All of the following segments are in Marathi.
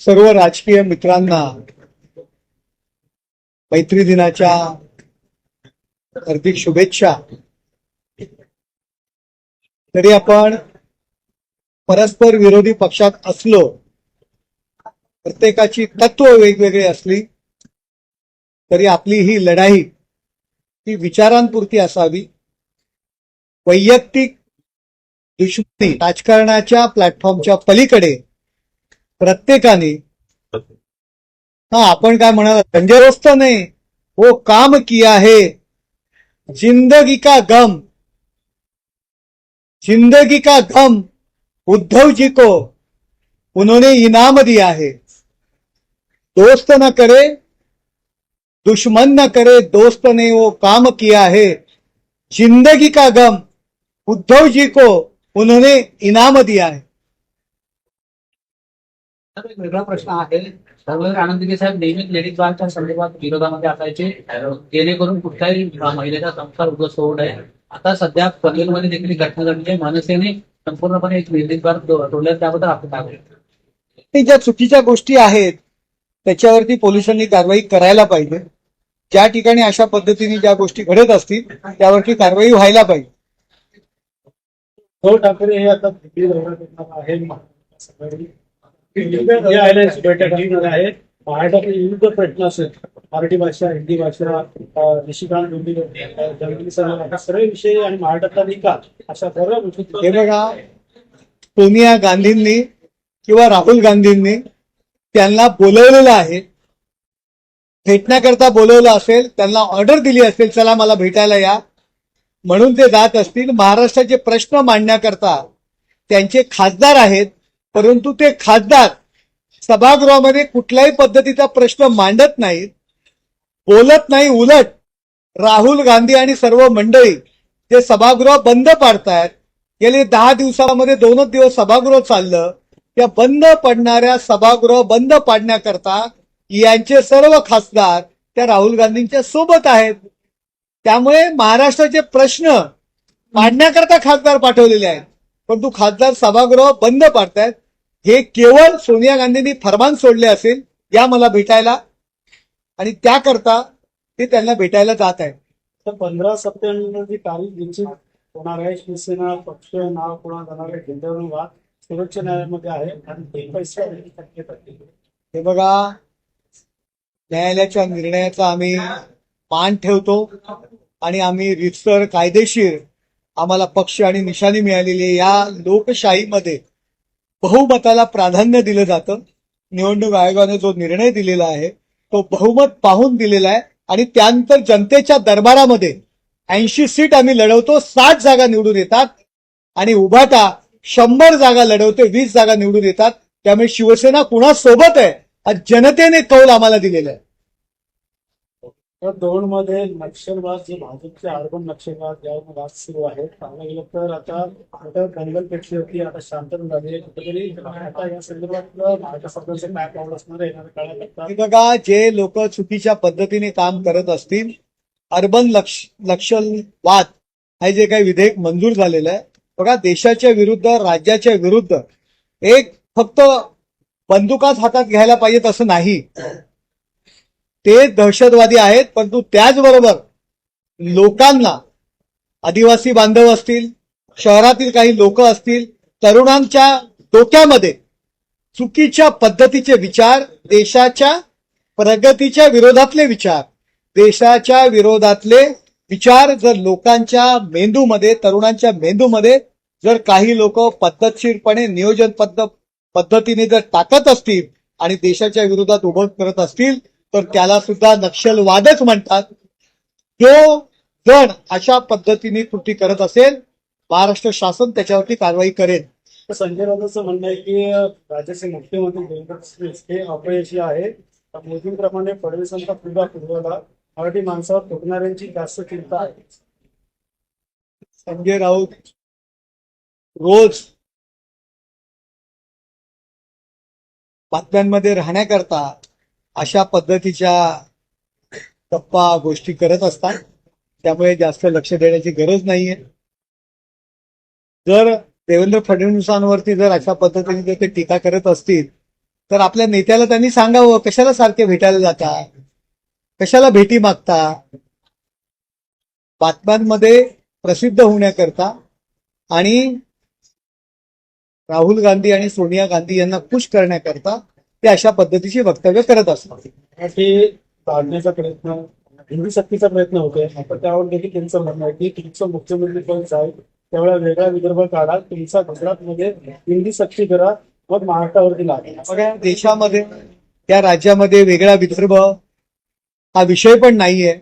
सर्व राजकीय मित्रांना मैत्री दिनाच्या हार्दिक शुभेच्छा. तरी आपण परस्पर विरोधी पक्षात असलो प्रत्येकाची तत्व वेगवेगळी असली तरी आपली ही लढाई ही विचारांपुरती असावी. वैयक्तिक दुश्मनी राजकारणाच्या प्लॅटफॉर्मच्या पलीकडे प्रत्येकाने. हा आपण काय म्हणाल तंजरस्त नाही. वो काम किया है जिंदगी का गम? जिंदगी का गम? उद्धव जी को उन्होंने इनाम दिया है. दोस्त न करे दुश्मन न करे दोस्त ने वो काम किया है. जिंदगी का गम? उद्धव जी को उन्होंने इनाम दिया है. वेगळा प्रश्न आहे. सर्वत्र आनंदगी साहेब नेहमीच लेडीज बारच्या संदर्भात विरोधामध्ये असायचे. जेणेकरून कुठल्याही महिलेचा संसार उद्ध्वस्त होऊ नये. आता सध्या पनवेलमध्ये देखील ही घटना घडली आहे. मनसेने संपूर्णपणे एक लेडीज बार टोल्यात त्याबद्दल आपण काय ज्या चुकीच्या गोष्टी आहेत त्याच्यावरती पोलिसांनी कारवाई करायला पाहिजे. ज्या ठिकाणी अशा पद्धतीने ज्या गोष्टी घडत असतील त्यावरती कारवाई व्हायला पाहिजे. उद्धव ठाकरे हे आता आहे बैठक आहे. महाराष्ट्रातील विविध प्रश्न असेल. मराठी भाषा हिंदी भाषा निशिकांत डोंबिवली सर्व विषय आणि महाराष्ट्रातला निकाल अशा सर्व गोष्टी. हे बघा सोनिया गांधींनी किंवा राहुल गांधींनी त्यांना बोलवलेलं आहे. भेटण्याकरता बोलवलं असेल त्यांना ऑर्डर दिली असेल चला मला भेटायला या. म्हणून ते जात असतील. महाराष्ट्राचे प्रश्न मांडण्याकरता त्यांचे खासदार आहेत. परंतु ते खासदार सभागृहामध्ये कुठल्याही पद्धतीचा प्रश्न मांडत नाहीत बोलत नाही उलट राहुल गांधी आणि सर्व मंडळी ते सभागृह बंद पाडतायत गेले दहा दिवसामध्ये दोनच दिवस सभागृह चाललं त्या बंद पडणाऱ्या सभागृह बंद पाडण्याकरता यांचे सर्व खासदार त्या राहुल गांधींच्या सोबत आहेत. त्यामुळे महाराष्ट्राचे प्रश्न मांडण्याकरता खासदार पाठवलेले आहेत. परंतु खासदार सभागृह बंद पाडतायत. हे केवळ सोनिया गांधींनी फरमान सोडले असेल या मला भेटायला. आणि त्याकरता ते त्यांना भेटायला जात आहेत तर पंधरा सप्टेंबर जी तारीख निश्चित होणार आहे शिवसेना पक्ष नाव कोणा जाणार आहे वाद सर्वोच्च न्यायालयामध्ये आहे आणि पैसे आहे. हे बघा न्यायालयाच्या निर्णयाचा आम्ही मान ठेवतो आणि आम्ही रितसर कायदेशीर आम्हाला पक्ष आणि निशाणी मिळालेली आहे. या लोकशाहीमध्ये बहुमताला प्राधान्य दिलं जातं. निवडणूक आयोगाने जो निर्णय दिलेला आहे तो बहुमत पाहून दिलेला आहे. आणि त्यानंतर जनतेच्या दरबारामध्ये ऐंशी सीट आम्ही लढवतो साठ जागा निवडून येतात. आणि उभाटा शंभर जागा लढवते वीस जागा निवडून येतात. त्यामुळे शिवसेना कुणासोबत आहे? हा जनतेने कौल आम्हाला दिलेला आहे. तर दोन मध्ये नक्षलवाद जे भाजपचे अर्बन नक्षलवाद ज्यावर वाद सुरू आहे पाहायला गेलं तर आता आता दंगल पेटली होती आता शांतता झाली कुठेतरी. आता या संदर्भात महाराष्ट्र सरकारचं काय पाऊल असणार आहे काळात बघा जे लोक चुकीच्या पद्धतीने काम करत असतील अर्बन लक्ष लक्षलवाद हे जे काही विधेयक मंजूर झालेलं आहे बघा देशाच्या विरुद्ध राज्याच्या विरुद्ध एक फक्त बंदुकाच हातात घ्यायला पाहिजेत असं नाही. ते दहशतवादी आहेत परंतु त्याचबरोबर लोकांना आदिवासी बांधव असतील शहरातील काही लोक असतील तरुणांच्या डोक्यामध्ये चुकीच्या पद्धतीचे विचार देशाच्या प्रगतीच्या विरोधातले विचार. देशाच्या विरोधातले विचार जर लोकांच्या मेंदूमध्ये तरुणांच्या मेंदूमध्ये जर काही लोक पद्धतशीरपणे नियोजन पद्धतीने जर टाकत असतील आणि देशाच्या विरोधात उभं करत असतील तर त्याला सुद्धा नक्षलवादच म्हणतात. जो जण अशा पद्धतीने कृती करत असेल महाराष्ट्र शासन त्याच्यावरती कारवाई करेल. संजय राऊतांचं म्हणणं आहे की राज्याचे मुख्यमंत्री देवेंद्र फडणवीस हे अपयशी आहे मोदींप्रमाणे फडणवीसांचा पुरा पुरवला मराठी माणसावर थोपणाऱ्यांची जास्त चिंता आहे. संजय राऊत रोज बातम्यांमध्ये राहण्याकरता अशा पद्धतीच्या गप्पा गोष्टी करत असतात. त्यामुळे जास्त लक्ष देण्याची गरज नाहीये. जर देवेंद्र फडणवीसांवरती जर अशा पद्धतीने जर ते टीका करत असतील तर आपल्या नेत्याला त्यांनी सांगावं कशाला सारखे भेटायला जाता? कशाला भेटी मागता? बातम्यांमध्ये प्रसिद्ध होण्याकरता आणि राहुल गांधी आणि सोनिया गांधी यांना खुश करण्याकरता ते अशा पद्धतीची वक्तव्य करत असतात. ते काढण्याचा प्रयत्न हिंदी सक्तीचा प्रयत्न होतोय. आपण त्यावर देखील त्यांचं म्हणणं आहे की तुमचं मुख्यमंत्री पद जाईल त्यावेळेला वेगळा विदर्भ काढा. तुमचा गुजरातमध्ये हिंदी सक्ती करा मग महाराष्ट्रावरती लागेल बघा देशामध्ये त्या राज्यामध्ये वेगळा विदर्भ हा विषय पण नाहीये.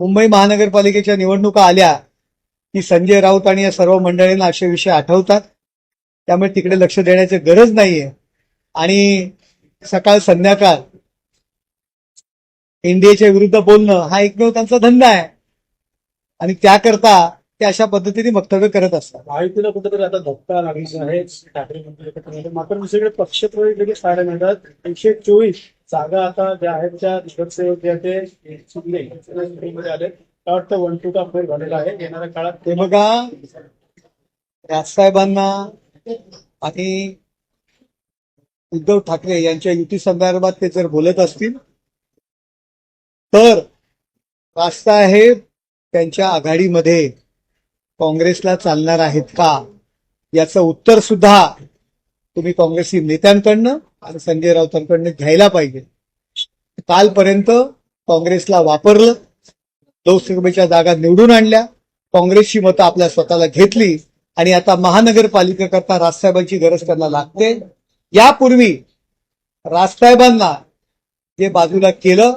मुंबई महानगरपालिकेच्या निवडणुका आल्या की संजय राऊत आणि या सर्व मंडळींना असे विषय आठवतात. त्यामुळे तिकडे लक्ष देण्याची गरज नाहीये. आणि सकाळ संध्याकाळ इंडियाच्या विरुद्ध बोलणं हा एकमेव त्यांचा धंदा आहे. आणि त्याकरता ते अशा पद्धतीने वक्तव्य करत असतात. माहितीला कुठेतरी आता धक्का लागलेला आहे. ठाकरे मंत्री दुसरीकडे पक्षप्रवेश लगेच पाहायला मिळतात. एकशे चोवीस जागा आता ज्या आहेत त्या नगरसेवक जे ते मध्ये आले. काय वाटतं वन टू का फेर झालेला आहे. येणाऱ्या काळात ते बघा राजसाहेबांना आणि उद्धव ठाकरे यांच्या युती संदर्भात ते जर बोलत असतील तर राजसाहेब त्यांच्या आघाडीमध्ये काँग्रेसला चालणार आहेत का? याचं उत्तर सुद्धा तुम्ही काँग्रेसी नेत्यांकडनं आणि संजय राऊतांकडनं घ्यायला पाहिजे. कालपर्यंत काँग्रेसला वापरलं लोकसभेच्या जागा निवडून आणल्या काँग्रेसची मतं आपल्या स्वतःला घेतली आणि आता महानगरपालिकेकरता राजसाहेबांची गरज त्यांना लागते. यापूर्वी राजसाहेबांना जे बाजूला केलं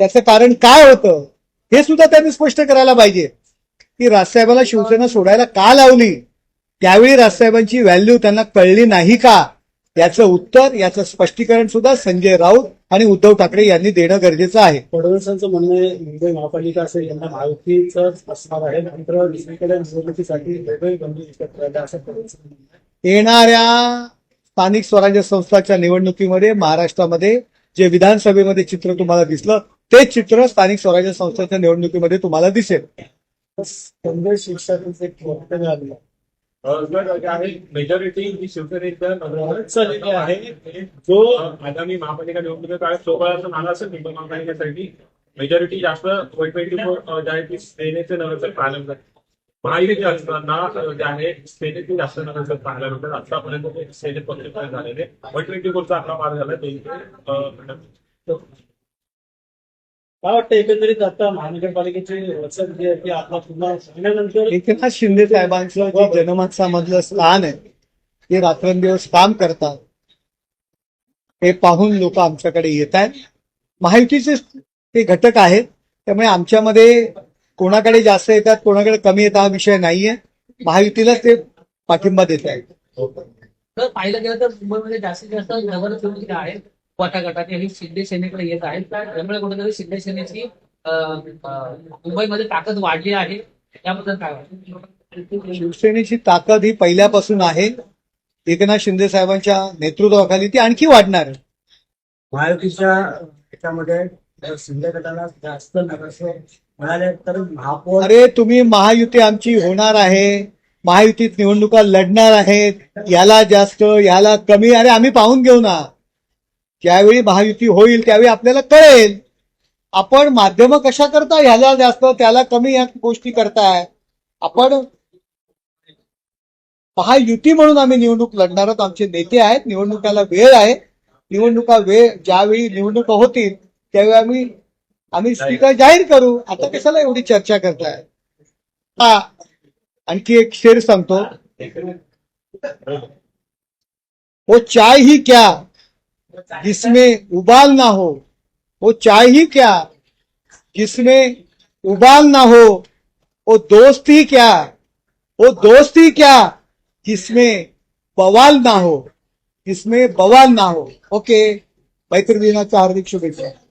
त्याचं कारण काय होतं हे सुद्धा त्यांनी स्पष्ट करायला पाहिजे. की राजसाहेबांना शिवसेना सोडायला का लावली? त्यावेळी राजसाहेबांची व्हॅल्यू त्यांना कळली नाही का? याचं उत्तर याचं स्पष्टीकरण सुद्धा संजय राऊत आणि उद्धव ठाकरे यांनी देणं गरजेचं आहे. फडणवीसांचं म्हणणं आहे मुंबई महापालिका असेल यांना महायुतीच असणार आहे मात्र दुसरीकडे निवडणुकीसाठी वेगळे बंधू एकत्र आले असं. येणाऱ्या स्थानिक स्वराज्य संस्थाच्या निवडणुकीमध्ये महाराष्ट्रामध्ये जे विधानसभेमध्ये चित्र तुम्हाला दिसलं तेच चित्र स्थानिक स्वराज्य संस्थाच्या निवडणुकीमध्ये तुम्हाला दिसेल. मेजॉरिटी ही शिवसेनेच्या आहे जो आगामी महापालिका निवडणुकीच्या काळात आला असेल मुंबई महापालिकेसाठी मेजॉरिटी जास्त वन ट्वेंटी फोर जे ती असताना जे आहे पाहायला मिळतात. आतापर्यंत ते सेनेत पक्ष झालेले. वन ट्वेंटी फोरचा आकडा पार झाला दोनशे काय वाटतं एकंदरीत आता महानगरपालिकेची वचन जी आहे ती आता पुन्हा सांगण्यानंतर एकनाथ शिंदे साहेबांचं जे जनमानसामधलं स्थान आहे ते रात्रंदिवस काम करतात. हे पाहून लोक आमच्याकडे येत आहेत महायुतीचे ते घटक आहेत. त्यामुळे आमच्यामध्ये कोणाकडे जास्त येतात कोणाकडे कमी येतात हा विषय नाहीये. महायुतीला ते पाठिंबा देत आहेत. तर पाहिलं गेलं तर मुंबईमध्ये जास्तीत जास्त नगरसेवक आहेत गटागटाचे हे शिंदे सेनेकडे येत आहेत. त्यामुळे कुठेतरी शिंदे सेनेची मुंबईमध्ये ताकद वाढली आहे. त्याबद्दल काय वाटतं? शिवसेनेची ताकद ही पहिल्यापासून आहे. एकनाथ शिंदे साहेबांच्या नेतृत्वाखाली ती आणखी वाढणार आहे. महायुतीच्या ह्याच्यामध्ये जर शिंदे गटाला जास्त नगरसेवक अरे तुम्ही महायुती आमची होणार आहे. महायुतीत निवडणुका लढणार आहेत. याला जास्त याला कमी. अरे आम्ही पाहून घेऊ ना. ज्यावेळी महायुती होईल त्यावेळी आपल्याला कळेल. आपण माध्यम कशा करता ह्याला जास्त त्याला कमी या गोष्टी करताय. आपण महायुती म्हणून आम्ही निवडणूक लढणार आहोत. आमचे नेते आहेत निवडणुकाला वेळ आहे. निवडणुका वेळ ज्यावेळी निवडणुका होतील त्यावेळी आम्ही आम्ही स्पीकर जाहीर करू. आता कशाला एवढी चर्चा करताय? हा. आणखी एक शेर सांगतो. वो चाय ही क्या? जिसमें उबाल ना हो. वो चाय ही क्या? जिसमें उबाल ना हो. वो दोस्ती क्या? वो दोस्ती क्या? जिसमें बवाल ना हो. जिसमें बवाल ना हो. ओके. मैत्री दिनाच्या हार्दिक शुभेच्छा.